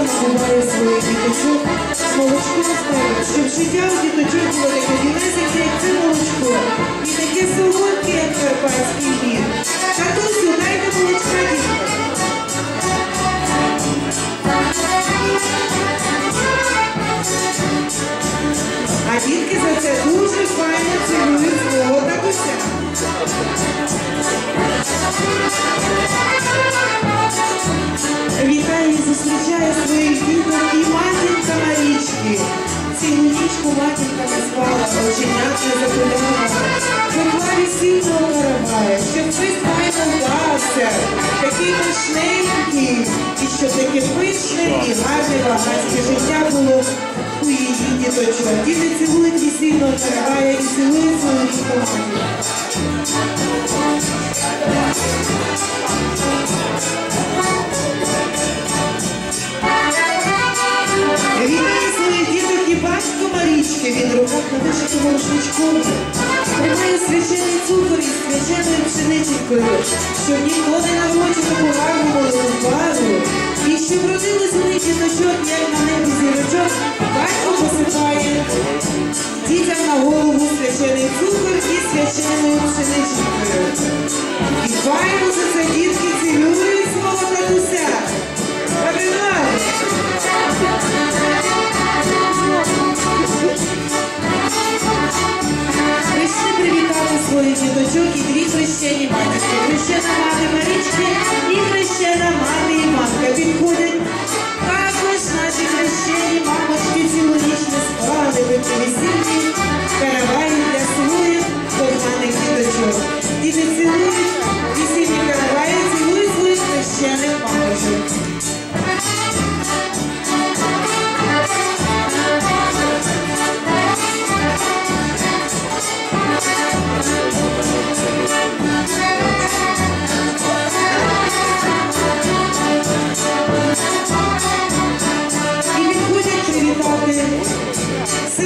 Набуває своїх діточок молочко з медом, щоб життя у матінка не спала, оченят не закуляла. Пекла весільного каравая, щоб цей файно вдався, такий пишненький, і що таке пишне і гарне багатське життя було у її діточок. Діти цілують весільного каравая Він руках на вишитому рушничком. Тримає священий цукор із священною пшеничкою, щоб ніхто не гарну молоду пару. І щоб родилось у них діточок, як на небі зірочок, батько посипає дітям на голову священий цукор і священною пшеничкою. і дві хрещені матушки.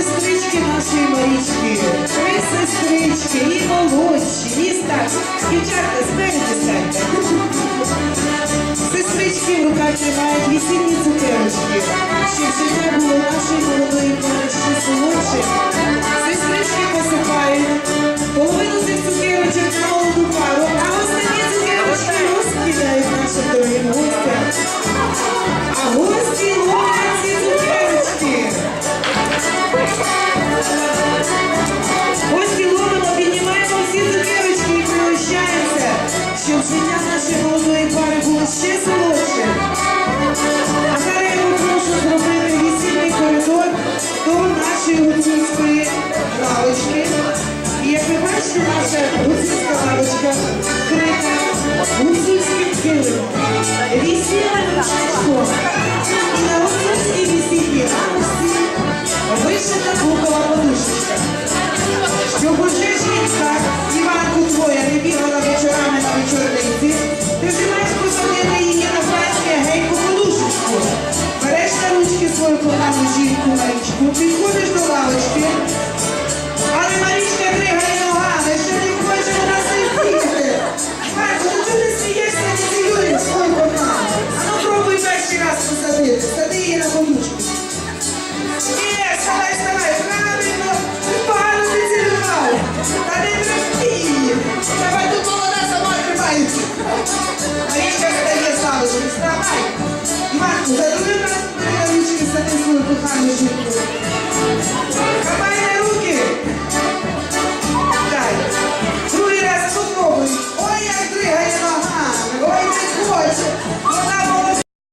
Сестрички нашої Марічки. Три сестрички, і молодші, і старші. Дівчатка, спереді станьте. Сестрички в руках тримають весільні цукерочки, щоб життя було нашої ручки жінку Марічку, підходиш до лавочки, але Марічка дригає ногами, що не хоче вона сидіти. Марко, ну чого ти смієшся, не цілюєш свою кохану? А ну пробуй перший раз посадити, сади її на правильно, ти погано не цілював. Та не трохи її. Давай тут молода сама тримається. Марічка стає з лавочки, вставай. Thank you.